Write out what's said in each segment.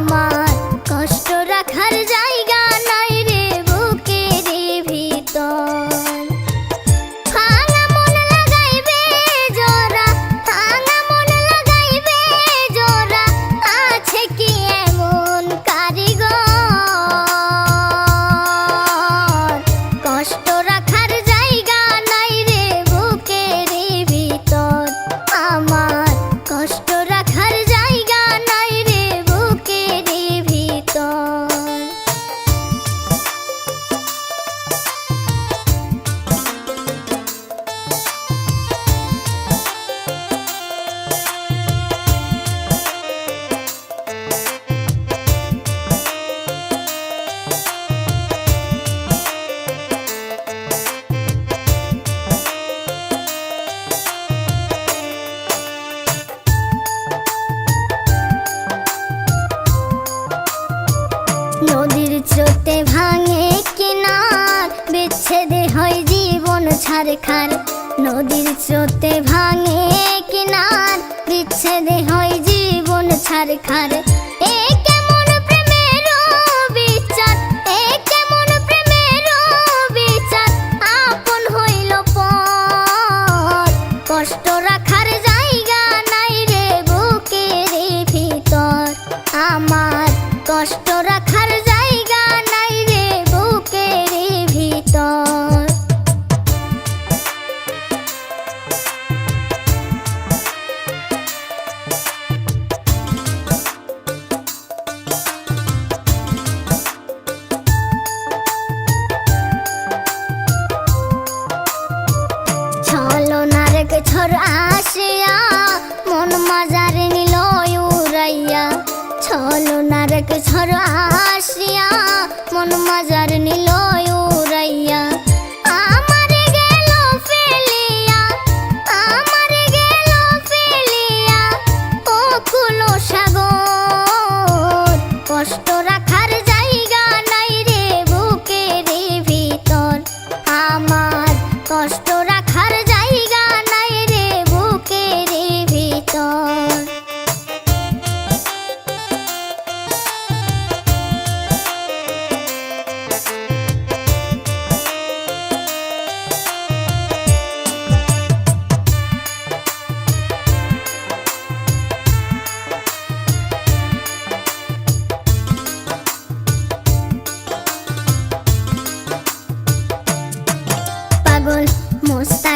mama. চোটে ভাঙে কিনার, বিচ্ছেদে হয় জীবন ছারখার নদীর স্রোতে ভাঙে কিনার, বিচ্ছেদে হয় জীবন ছারখার আসিয়া মন মাজারে নিল উড়াইয়া ছলনার ঝড় আসিয়া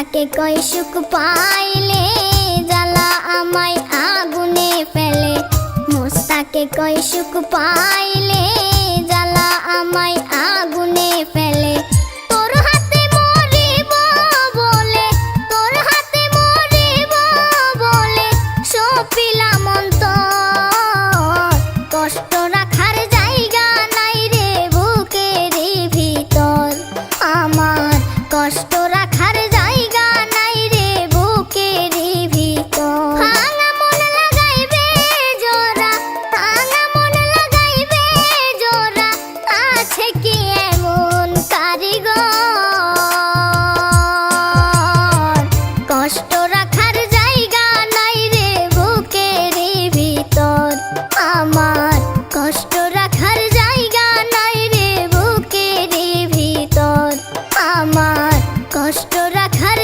মোস্তাকে কই সুখ পাইলে? জ্বালা আমায় আগুনে ফেলে। মোস্তাকে কই সুখ পাইলে? জ্বালা আমায় আগুনে ফেলে। রাখার